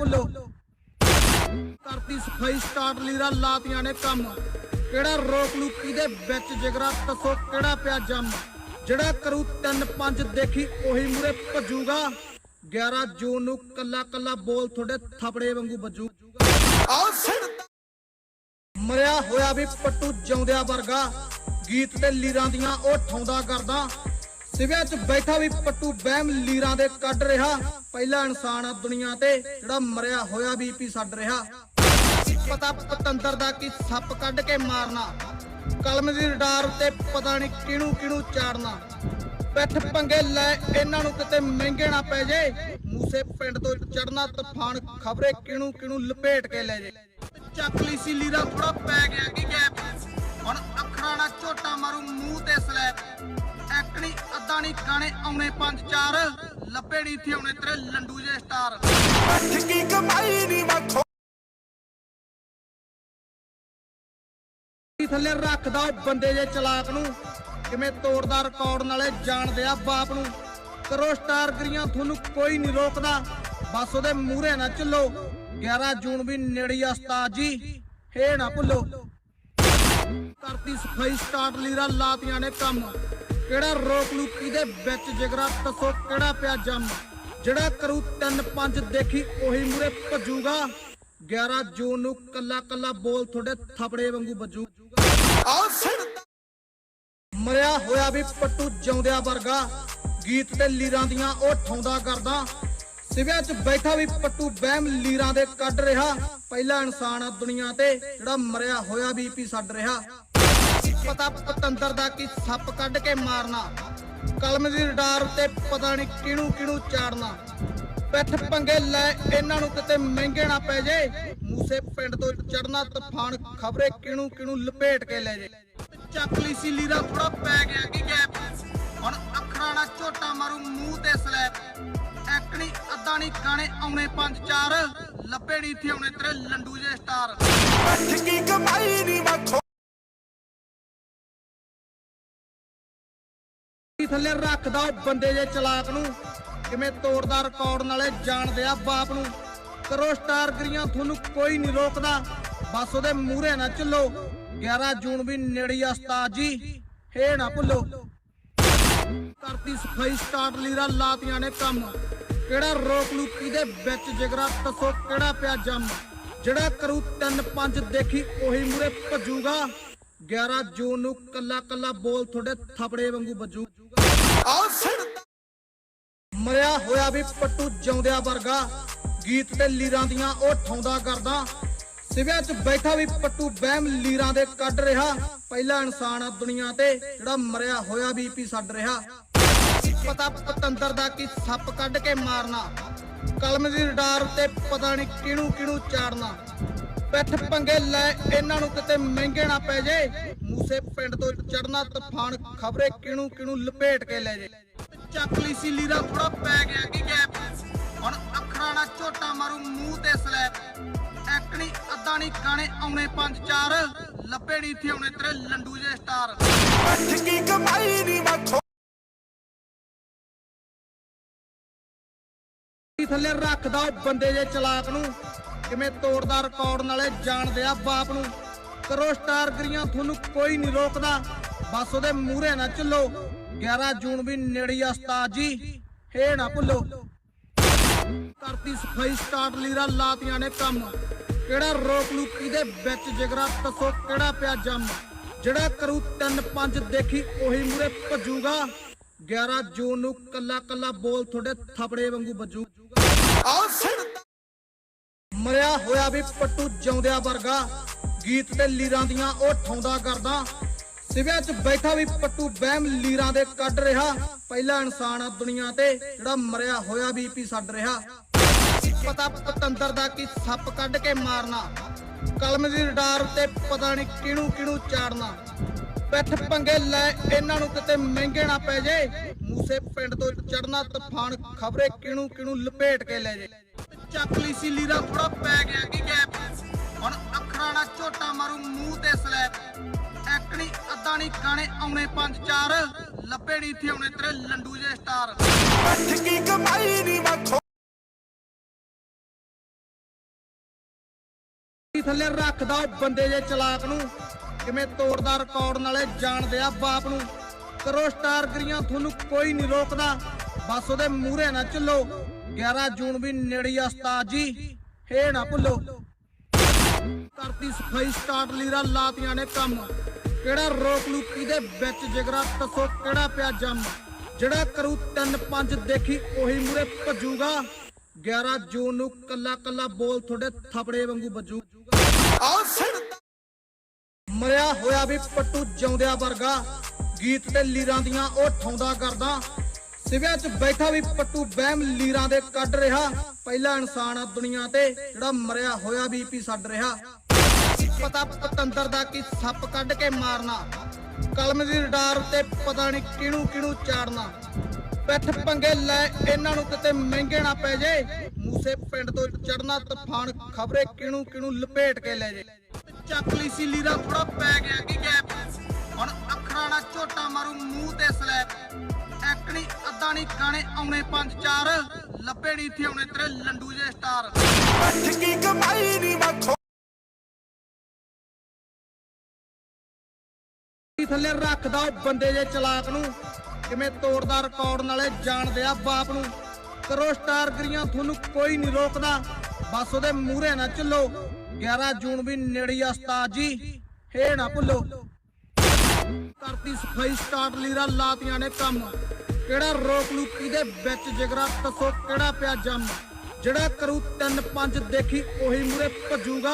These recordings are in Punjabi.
ਭੁੱਲੋ। ਕਰਤੀ ਸਫ਼ਾਈ ਸਟਾਰਟ ਲੀਰਾ ਲਾਤੀਆਂ ਨੇ ਕੰਮ। ਕਿਹੜਾ ਰੋਕ ਲੂ, ਕਿਹਦੇ ਵਿੱਚ ਜਿਗਰਾ, ਦੱਸੋ ਕਿਹੜਾ ਪਿਆ ਜੰਮ। ਜਿਹੜਾ ਕਰੂ 3-5 ਦੇਖੀ, ਉਹੀ ਮੂਰੇ ਭੱਜੂਗਾ। 11 ਜੂਨ ਨੂੰ ਕੱਲਾ ਕੱਲਾ ਬੋਲ ਤੁਹਾਡੇ ਥਪੜੇ ਵਾਂਗੂ ਵੱਜੂ। ਮਰਿਆ ਹੋਇਆ ਵੀ ਪੱਟੂ ਜਿਉਂਦਿਆ ਵਰਗਾ। ਗੀਤ ਤੇ ਲੀਰਾਂ ਦੀਆਂ ਉਹ ਠਾਉਂਦਾ ਕਰਦਾ। ਸਿਵਿਆਂ 'ਚ ਬੈਠਾ ਵੀ ਪੱਟੂ ਬਹਿਮ ਲੀਰਾਂ ਦੇ ਕੱਢ ਰਿਹਾ। ਪਹਿਲਾ ਇਨਸਾਨ ਆ ਦੁਨੀਆ ਤੇ, ਜਿਹੜਾ ਮਰਿਆ ਹੋਇਆ ਵੀ ਪੀ ਛੱਡ ਰਿਹਾ। ਕੀ ਪਤਾ ਪਤੰਦਰ ਦਾ ਕੀ ਸੱਪ ਕੱਢ ਕੇ ਮਾਰਨਾ। ਕਲਮ ਦੀ ਰਡਾਰ ਤੇ ਪਤਾ ਨਹੀਂ ਕਿਹਨੂੰ ਕਿਹਨੂੰ ਚਾੜਨਾ। ਪਿੱਠ ਪੰਗੇ ਲੈ ਇਹਨਾਂ ਨੂੰ ਕਿਤੇ ਮਹਿੰਗੇ ਨਾ ਪੈ ਜੇ। ਮੂਸੇ ਪਿੰਡ ਤੋਂ ਚੜਨਾ ਤੂਫਾਨ, ਖਬਰੇ ਕਿਹਨੂੰ ਕਿਹਨੂੰ ਲਪੇਟ ਕੇ ਲੈ ਜੇ। ਚੱਕ ਲਈ ਸੀ ਲੀਰਾ ਥੋੜਾ ਪੈ ਗਿਆ, ਕੀ ਗੈਪ? ਹੁਣ ਅੱਖਰਾਂ ਨਾਲ ਝੋਟਾ ਮਾਰੂ, ਮੂੰਹ ਤੇ ਸਲੈਪ ਐਕਣੀ ਅੱਧਾ ਨਹੀਂ, ਗਾਣੇ ਆਉਣੇ ਪੰਜ ਚਾਰ। ਲੱਭੇ ਨਹੀਂ ਇੱਥੇ ਆਉਣੇ ਤੇਰੇ ਲੰਡੂ ਜੇ ਸਟਾਰ। ਠੱਗੀ ਕਮਾਈ ਨਹੀਂ ਮੱਖੋ ਥੱਲੇ ਰੱਖਦਾ ਉਹ ਬੰਦੇ ਜੇ ਚਲਾਕ ਨੂੰ? ਕਿਵੇਂ ਤੋੜਦਾ ਰਿਕਾਰਡ ਨਾਲੇ ਜਾਣਦੇ ਆ ਬਾਪ ਨੂੰ? ਕਰੋ ਸਟਾਰ ਗਰੀਆਂ, ਤੁਹਾਨੂੰ ਕੋਈ ਨਹੀਂ ਰੋਕਦਾ। ਬਸ ਉਹਦੇ ਮੂਹਰੇ ਨਾ ਚੱਲੋ 11 ਜੂਨ ਵੀ ਨੇੜੀ ਆ ਉਸਤਾਦ ਜੀ। ਹੇ ਨਾ ਭੁੱਲੋ। ਕਰਤੀ ਸਫ਼ਾਈ ਸਟਾਰਟ ਲੀਰਾ ਲਾਤੀਆਂ ਨੇ ਕੰਮ। ਕਿਹੜਾ ਰੋਕ ਲੂ, ਕਿਹਦੇ ਵਿੱਚ ਜਿਗਰਾ, ਦੱਸੋ ਕਿਹੜਾ ਪਿਆ ਜੰਮ? ਜਿਹੜਾ ਕਰੂ 3-5 ਦੇਖੀ ਉਹੀ ਮੂਰੇ ਭੱਜੂਗਾ। 11 ਜੂਨ ਨੂੰ ਕੱਲਾ ਕੱਲਾ ਬੋਲ ਤੁਹਾਡੇ ਥਪੜੇ ਵਾਂਗੂ ਵੱਜੂ। ਮਰਿਆ ਹੋਇਆ ਵੀ ਪੱਟੂ ਜਿਉਂਦਿਆ ਵਰਗਾ। ਗੀਤ ਤੇ ਲੀਰਾਂ ਦੀਆਂ ਉਹ ਠਾਉਂਦਾ ਕਰਦਾ। ਸਿਵਿਆਂ 'ਚ ਬੈਠਾ ਵੀ ਪੱਟੂ ਬਹਿਮ ਲੀਰਾਂ ਦੇ ਕੱਢ ਰਿਹਾ। ਪਹਿਲਾ ਇਨਸਾਨ ਆ ਦੁਨੀਆ ਤੇ, ਜਿਹੜਾ ਮਰਿਆ ਹੋਇਆ ਵੀ ਪੀ ਛੱਡ ਰਿਹਾ। ਪਤਾ ਪਤੰਦਰ ਦਾ ਕੀ ਸੱਪ ਕੱਢ ਕੇ ਮਾਰਨਾ। ਕਲਮ ਦੀ ਰਡਾਰ ਤੇ ਪਤਾ ਨਹੀਂ ਕਿਹਨੂੰ ਕਿਹਨੂੰ ਚਾੜਨਾ। ਪਿੱਠ ਪੰਗੇ ਲੈ ਇਹਨਾਂ ਨੂੰ ਕਿਤੇ ਮਹਿੰਗੇ ਨਾ ਪੈ ਜੇ। ਮੂਸੇ ਪਿੰਡ ਤੋਂ ਚੜਨਾ ਤੂਫਾਨ, ਖਬਰੇ ਕਿਹਨੂੰ ਕਿਹਨੂੰ ਲਪੇਟ ਕੇ ਲੈ ਜੇ। ਚੱਕ ਲਈ ਸੀ ਲੀਰਾ ਥੋੜਾ ਪੈ ਗਿਆ ਕੀ ਗੈਪ। ਹੁਣ ਅੱਖਰਾਂ ਨਾਲ ਝੋਟਾ ਮਾਰੂ, ਮੂੰਹ ਤੇ ਸਲੈਬ। ਐਕਣੀ ਅੱਧਾ ਨਹੀਂ ਖਾਣੇ ਆਉਣੇ ਪੰਜ ਚਾਰ। ਲੱਭੇ ਨਹੀਂ ਇੱਥੇ ਆਉਣੇ ਤੇਰੇ ਲੰਡੂ ਜੇ ਸਟਾਰ। ਠੱਗੀ ਕਮਾਈ ਨਹੀਂ ਮੱਖੋ ਥੱਲੇ ਰੱਖਦਾ ਉਹ ਬੰਦੇ ਜੇ ਚਲਾਕ ਨੂੰ। ਕਿਵੇਂ ਤੋੜਦਾ ਰਿਕਾਰਡ ਨਾਲੇ ਜਾਣਦੇ ਆ ਬਾਪ ਨੂੰ। ਕਰੋ ਸਟਾਰ ਗਰੀਆਂ, ਤੁਹਾਨੂੰ ਕੋਈ ਨਹੀਂ ਰੋਕਦਾ। ਬਸ ਉਹਦੇ ਮੂਹਰੇ ਨਾ ਚੱਲੋ 11 ਜੂਨ ਵੀ ਨੇੜੇ ਆ ਉਸਤਾਦ ਜੀ। ਹੇ ਨਾ ਭੁੱਲੋ। ਕਰਤੀ ਸਫ਼ਾਈ ਸਟਾਰਟ ਲੀਰਾ ਲਾਤੀਆਂ ਨੇ ਕੰਮ। ਕਿਹੜਾ ਰੋਕ ਲੂ ਕਿਹਦੇ ਵਿੱਚ ਜਿਗਰਾ, ਦੱਸੋ ਕਿਹੜਾ ਪਿਆ ਜੰਮ। ਜਿਹੜਾ ਕਰੂ 3-5 ਦੇਖੀ, ਉਹੀ ਮੂਰੇ ਭੱਜੂਗਾ। 11 ਜੂਨ ਨੂੰ ਕੱਲਾ ਕੱਲਾ ਬੋਲ ਤੁਹਾਡੇ ਥਪੜੇ ਵਾਂਗੂ ਵੱਜੂ। ਆਹ ਸਿੜਦਾ ਮਰਿਆ ਹੋਇਆ ਵੀ ਪੱਟੂ ਜਿਉਂਦਿਆ ਵਰਗਾ ਗੀਤ ਤੇ ਲੀਰਾਂ ਦੀਆਂ ਉਹ ਠਾਉਂਦਾ ਕਰਦਾ। ਸਿਵਿਆਂ 'ਚ ਬੈਠਾ ਵੀ ਪੱਟੂ ਬਹਿਮ ਲੀਰਾਂ ਦੇ ਕੱਢ ਰਿਹਾ। ਪਹਿਲਾ ਇਨਸਾਨ ਆ ਦੁਨੀਆ ਤੇ ਜਿਹੜਾ ਮਰਿਆ ਹੋਇਆ ਵੀ ਪੀ ਛੱਡ ਰਿਹਾ। ਪਤਾ ਪਤੰਦਰ ਦਾ ਕੀ ਸੱਪ ਕੱਢ ਕੇ ਮਾਰਨਾ। ਕਲਮ ਦੀ ਰਡਾਰ ਤੇ ਪਤਾ ਨਹੀਂ ਕਿਹਨੂੰ ਕਿਹਨੂੰ ਚਾੜਨਾ। ਪਿੱਠ ਪੰਗੇ ਲੈ ਇਹਨਾਂ ਨੂੰ ਕਿਤੇ ਮਹਿੰਗੇ ਨਾ ਪੈ ਜੇ। ਮੂਸੇ ਪਿੰਡ ਤੋਂ ਚੜਨਾ ਤੂਫਾਨ ਖਬਰੇ ਕਿਹਨੂੰ ਕਿਹਨੂੰ ਲਪੇਟ ਕੇ ਲੈ ਜੇ। ਚੱਕ ਲਈ ਸੀ ਲੀਰਾ ਥੋੜਾ ਪੈ ਗਿਆ ਕੀ ਗੈਪ। ਹੁਣ ਅੱਖਰਾਂ ਨਾਲ ਝੋਟਾ ਮਾਰੂ ਮੂੰਹ ਤੇ ਸਲੈਪ ਐਕਣੀ ਅੱਧਾ ਨਹੀਂ ਗਾਣੇ ਆਉਣੇ ਪੰਜ ਚਾਰ। ਲੱਭੇ ਨਹੀਂ ਇੱਥੇ ਆਉਣੇ ਤੇਰੇ ਲੰਡੂ ਜੇ ਸਟਾਰ। ਠੱਗੀ ਕਮਾਈ ਨਹੀਂ ਮੱਖੋ ਥੱਲੇ ਰੱਖਦਾ ਉਹ ਬੰਦੇ ਜੇ ਚਲਾਕ ਨੂੰ। ਕਿਵੇਂ ਤੋੜਦਾ ਰਿਕਾਰਡ ਨਾਲੇ ਜਾਣਦੇ ਆ ਬਾਪ ਨੂੰ। ਕਰੋ ਸਟਾਰ ਗਰੀਆਂ, ਤੁਹਾਨੂੰ ਕੋਈ ਨਹੀਂ ਰੋਕਦਾ। ਬਸ ਉਹਦੇ ਮੂਹਰੇ ਨਾ ਚੱਲੋ 11 ਜੂਨ ਵੀ ਨੇੜੇ ਆ ਉਸਤਾਦ ਜੀ। ਹੇ ਨਾ ਭੁੱਲੋ। ਕਰਤੀ ਸਫ਼ਾਈ ਸਟਾਰਟ ਲੀਰਾ ਲਾਤੀਆਂ ਨੇ ਕੰਮ। ਕਿਹੜਾ ਰੋਕ ਲੂ ਕਿਹਦੇ ਵਿੱਚ ਜਿਗਰਾ, ਦੱਸੋ ਕਿਹੜਾ ਪਿਆ ਜੰਮ। ਜਿਹੜਾ ਕਰੂ 3-5 ਦੇਖੀ ਉਹੀ ਮੂਰੇ ਭੱਜੂਗਾ। 11 ਜੂਨ ਨੂੰ ਕੱਲਾ ਕੱਲਾ ਬੋਲ ਤੁਹਾਡੇ ਥਪੜੇ ਵਾਂਗੂ ਵੱਜੂ। ਆਹ ਸਿੜਦਾ ਮਰਿਆ ਹੋਇਆ ਵੀ ਪੱਟੂ ਜਿਉਂਦਿਆ ਵਰਗਾ। ਗੀਤ ਤੇ ਲੀਰਾਂ ਦੀਆਂ ਉਹ ਠਾਉਂਦਾ ਕਰਦਾ। ਸਿਵਿਆਂ 'ਚ ਬੈਠਾ ਵੀ ਪੱਟੂ ਬਹਿਮ ਲੀਰਾਂ ਦੇ ਕੱਢ ਰਿਹਾ। ਪਹਿਲਾ ਇਨਸਾਨ ਆ ਦੁਨੀਆ ਤੇ, ਜਿਹੜਾ ਮਰਿਆ ਹੋਇਆ ਵੀ ਪੀ ਛੱਡ ਰਿਹਾ। ਪਤਾ ਪਤੰਦਰ ਦਾ ਕੀ ਸੱਪ ਕੱਢ ਕੇ ਮਾਰਨਾ। ਕਲਮ ਦੀ ਰਡਾਰ ਉੱਤੇ ਪਤਾ ਨਹੀਂ ਕਿਹਨੂੰ ਕਿਹਨੂੰ ਚਾੜਨਾ। ਪਿੱਠ ਪੰਗੇ ਲੈ, ਇਹਨਾਂ ਨੂੰ ਕਿਤੇ ਮਹਿੰਗੇ ਨਾ ਪੈ ਜੇ। ਮੂਸੇ ਪਿੰਡ ਤੋਂ ਚੜਨਾ ਤੂਫਾਨ, ਖਬਰੇ ਕਿਹਨੂੰ ਕਿਹਨੂੰ ਲਪੇਟ ਕੇ ਲੈ ਜੇ। ਚੱਕ ਲਈ ਸੀ ਲੀਰਾ ਥੋੜਾ ਪੈ ਗਿਆ ਕੀ ਗੈਪ ਹੁਣ ਅੱਖਰਾਂ ਨਾਲ ਝੋਟਾ ਮਾਰੂ ਮੂੰਹ ਤੇ ਸਲੈਪ ਐਕਣੀ ਅੱਧਾ ਨਹੀਂ ਗਾਣੇ ਆਉਣੇ ਪੰਜ ਚਾਰ। ਲੱਭੇ ਨਹੀਂ ਇੱਥੇ ਆਉਣੇ ਤੇਰੇ ਲੰਡੂ ਜੇ ਸਟਾਰ। ਕਮਾਈ ਨਹੀਂ ਥੱਲੇ ਰੱਖਦਾ ਉਹ ਬੰਦੇ ਜੇ ਚਲਾਕ ਨੂੰ? ਕਿਵੇਂ ਤੋੜਦਾ ਰਿਕਾਰਡ ਨਾਲੇ ਜਾਣਦੇ ਆ ਬਾਪ ਨੂੰ? ਕਰੋ ਸਟਾਰ ਗਰੀਆਂ ਤੁਹਾਨੂੰ ਕੋਈ ਨਹੀਂ ਰੋਕਦਾ। ਬਸ ਉਹਦੇ ਮੂਹਰੇ ਨਾ ਚੱਲੋ 11 ਜੂਨ ਵੀ ਨੇੜੀ ਆ ਉਸਤਾਦ ਜੀ। ਹੇ ਨਾ ਭੁੱਲੋ। ਕਰਤੀ ਸਫ਼ਾਈ ਸਟਾਰਟ ਲੀਰਾ ਲਾਤੀਆਂ ਨੇ ਕੰਮ। ਕਿਹੜਾ ਰੋਕ ਲੂ ਕਿਹਦੇ ਵਿੱਚ ਜਿਗਰਾ ਦੱਸੋ ਕਿਹੜਾ ਪਿਆ ਜੰਮ। ਜਿਹੜਾ ਕਰੂ 3-5 ਦੇਖੀ ਉਹੀ ਮੂਰੇ ਭੱਜੂਗਾ। 11 ਜੂਨ ਨੂੰ ਕੱਲਾ ਕੱਲਾ ਬੋਲ ਤੁਹਾਡੇ ਥਪੜੇ ਵਾਂਗੂ ਵੱਜੂ। ਮਰਿਆ ਹੋਇਆ ਵੀ ਪੱਟੂ ਜਿਉਂਦਿਆਂ ਵਰਗਾ। ਗੀਤ ਤੇ ਲੀਰਾਂ ਦੀਆਂ ਉਹ ਠਾਉਂਦਾ ਕਰਦਾ। ਸਿਵਿਆਂ 'ਚ ਬੈਠਾ ਵੀ ਪੱਟੂ ਬਹਿਮ ਲੀਰਾਂ ਦੇ ਕੱਢ ਰਿਹਾ। ਪਹਿਲਾ ਇਨਸਾਨ ਆ ਦੁਨੀਆ ਤੇ, ਜਿਹੜਾ ਮਰਿਆ ਹੋਇਆ ਬੀਪੀ ਛੱਡ ਰਿਹਾ। ਕੀ ਪਤਾ ਪਤੰਦਰ ਦਾ ਕੀ ਸੱਪ ਕੱਢ ਕੇ ਮਾਰਨਾ। ਕਲਮ ਦੀ ਰਡਾਰ ਉੱਤੇ ਪਤਾ ਨਹੀਂ ਕਿਹਨੂੰ ਕਿਹਨੂੰ ਚਾੜਨਾ। ਪਿੱਠ ਪੰਗੇ ਲੈ ਇਹਨਾਂ ਨੂੰ ਕਿਤੇ ਮਹਿੰਗੇ ਨਾ ਪੈ ਜੇ। ਮੂਸੇ ਪਿੰਡ ਤੋਂ ਚੜਨਾ ਤੂਫਾਨ, ਖਬਰੇ ਕਿਹਨੂੰ ਕਿਹਨੂੰ ਲਪੇਟ ਕੇ ਲੈ ਜੇ। ਚੱਕ ਲਈ ਸੀ ਲੀਰਾ ਥੋੜਾ ਪੈ ਗਿਆ ਕੀ ਗੈਪ। ਹੁਣ ਅੱਖਰਾਂ ਨਾਲ ਝੋਟਾ ਮਾਰੂ, ਮੂੰਹ ਤੇ ਸਲੈਪ ਐਕਣੀ ਅੱਧਾ ਨਹੀਂ, ਗਾਣੇ ਆਉਣੇ ਪੰਜ ਚਾਰ। ਲੱਭੇ ਨਹੀਂ ਇੱਥੇ ਆਉਣੇ ਤੇਰੇ ਲੰਡੂ ਜੇ ਸਟਾਰ। ਬੈਠ ਕਮਾਈ ਨੀ ਮੱਖੋ ਥੱਲੇ ਰੱਖਦਾ ਉਹ ਬੰਦੇ ਜੇ ਚਲਾਕ ਨੂੰ। ਕਿਵੇਂ ਤੋੜਦਾ ਰਿਕਾਰਡ ਨਾਲੇ ਜਾਣਦੇ ਆ ਬਾਪ ਨੂੰ। ਕਰੋ ਸਟਾਰ ਗਰੀਆਂ, ਤੁਹਾਨੂੰ ਕੋਈ ਨਹੀਂ ਰੋਕਦਾ। ਬਸ ਉਹਦੇ ਮੂਹਰੇ ਨਾ ਚੱਲੋ 11 ਜੂਨ ਵੀ ਨੇੜੀ ਆ ਉਸਤਾਦ ਜੀ। ਹੇ ਨਾ ਭੁੱਲੋ। ਕਰਤੀ ਸਫ਼ਾਈ ਸਟਾਰਟ, ਲੀਰਾ ਲਾਤੀਆਂ ਨੇ ਕੰਮ। ਕਿਹੜਾ ਰੋਕ ਲੂ ਕਿਹਦੇ ਵਿੱਚ ਜਿਗਰਾ, ਦੱਸੋ ਕਿਹੜਾ ਪਿਆ ਜੰਮ? ਜਿਹੜਾ ਕਰੂ 3-5 ਦੇਖੀ ਉਹੀ ਮੂਰੇ ਭੱਜੂਗਾ।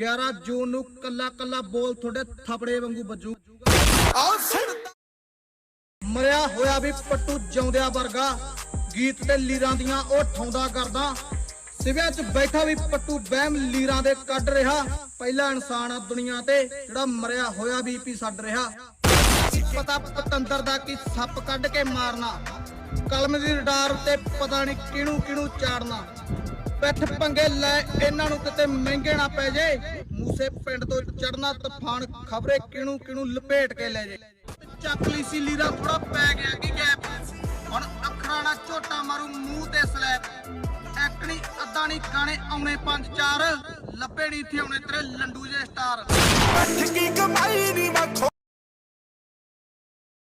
11 ਜੂਨ ਨੂੰ ਕੱਲਾ ਕੱਲਾ ਬੋਲ ਤੁਹਾਡੇ ਥਪੜੇ ਵਾਂਗੂ ਵੱਜੂ ਮਰਿਆ ਹੋਇਆ ਵੀ ਪੱਟੂ ਜਿਉਂਦਿਆਂ ਵਰਗਾ। ਗੀਤ ਤੇ ਲੀਰਾਂ ਦੀਆਂ ਉਹ ਠਾਉਂਦਾ ਕਰਦਾ। ਸਿਵਿਆਂ 'ਚ ਬੈਠਾ ਵੀ ਪੱਟੂ ਬਹਿਮ ਲੀਰਾਂ ਦੇ ਕੱਢ ਰਿਹਾ। ਪਹਿਲਾ ਇਨਸਾਨ ਆ ਦੁਨੀਆ ਤੇ, ਜਿਹੜਾ ਮਰਿਆ ਹੋਇਆ ਬੀਪੀ ਛੱਡ ਰਿਹਾ। ਪਤਾ ਪਤੰਦਰ ਦਾ ਕੀ ਸੱਪ ਕੱਢ ਕੇ ਮਾਰਨਾ, ਕਲਮ ਦੀ ਰਡਾਰ ਉੱਤੇ ਪਤਾ ਨਹੀਂ ਕਿਹਨੂੰ ਕਿਹਨੂੰ ਚਾੜਨਾ। ਪਿੱਠ ਪੰਗੇ ਲੈ ਇਹਨਾਂ ਨੂੰ ਕਿਤੇ ਮਹਿੰਗੇ ਨਾ ਪੈ ਜੇ, ਮੂਸੇ ਪਿੰਡ ਤੋਂ ਚੜਨਾ ਤੂਫਾਨ, ਖਬਰੇ ਕਿਹਨੂੰ ਕਿਹਨੂੰ ਲਪੇਟ ਕੇ ਲੈ ਜੇ। ਚੱਕ ਲਈ ਸੀ ਲੀਰਾ ਥੋੜਾ ਪੈ ਗਿਆ ਕੀ ਗੈਪ। ਹੁਣ ਅੱਖਰਾਂ ਨਾਲ ਝੋਟਾ ਮਾਰੂ, ਮੂੰਹ ਤੇ ਸਲੈਪ ਐਕਣੀ ਅੱਧਾ ਨਹੀਂ ਖਾਣੇ ਆਉਣੇ ਪੰਜ ਚਾਰ। ਲੱਭੇ ਨਹੀਂ ਇੱਥੇ ਆਉਣੇ ਤੇਰੇ ਲੰਡੂ ਜੇ ਸਟਾਰ। ਬੈਠ ਕੀ ਕਮਾਈ ਨੀ ਮੱਖੋ